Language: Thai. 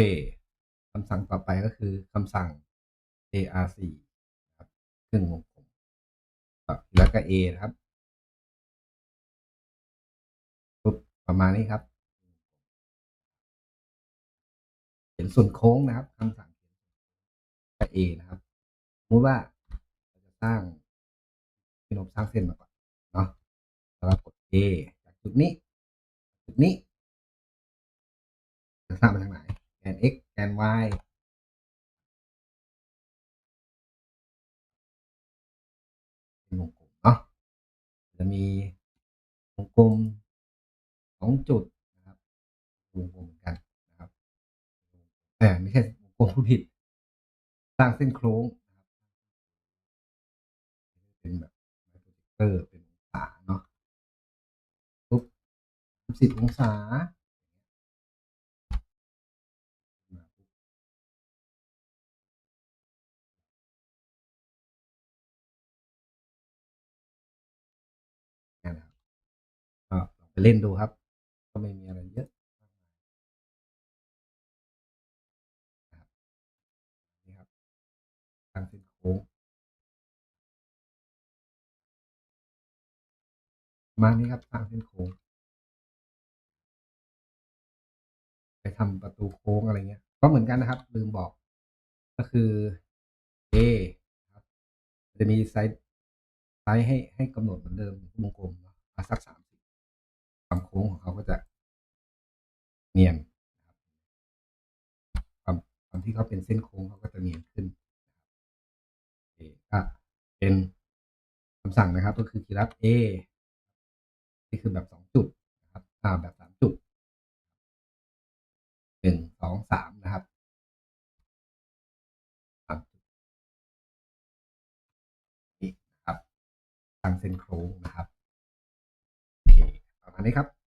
เคคำสั่งต่อไปก็คือคำสั่ง arc นะครับครึ่งวงกลมแล้วก็ a นะครับปุ๊บประมาณนี้ครับเขียนส่วนโค้งนะครับคำสั่งกับ a นะครับสมมติว่าเราจะสร้างพี่นพสร้างเส้นมาก่อนเนาะแล้วกด a จากจุดนี้จุดนี้จะสร้างมาทางไหน แกน x แกน y เป็นวงกลมเนาะจะมีวงกลมสองจุดนะครับวงกลมเหมือนกันนะครับแต่ไม่ใช่วงกลมผิดสร้างเส้นโค้งนะครับเป็นแบบไมโครเจคเตอร์เป็นองศาเนาะปุ๊บสิบองศา เนี่ยนะครับก็ลองไปเล่นดูครับ ก็ไม่มีอะไรเยอะนะครับนี่ครับสร้างเส้นโค้งมานี้ครับสร้างเส้นโค้งไปทำประตูโค้งอะไรเงี้ย ก็เหมือนกันนะครับ ลืมบอก ก็คือ A ครับจะมีไซส์ ไซส์ให้ให้กำหนดเหมือนเดิมวงกลมเนาสักสามสิบความโค้งของเขาก็จะเนียนนะครับความความที่เขาเป็นเส้นโค้งเขาก็จะเนียนขึ้นนะครับ A ก็เป็นคำสั่งนะครับ ก็คือคีย์ลัด A นี่คือแบบสองจุดนะครับอ่าแบบสามจุดหนึ่งสองสามนะครับ ทางเซนโครนะครับ โอเค ประมาณนี้ครับ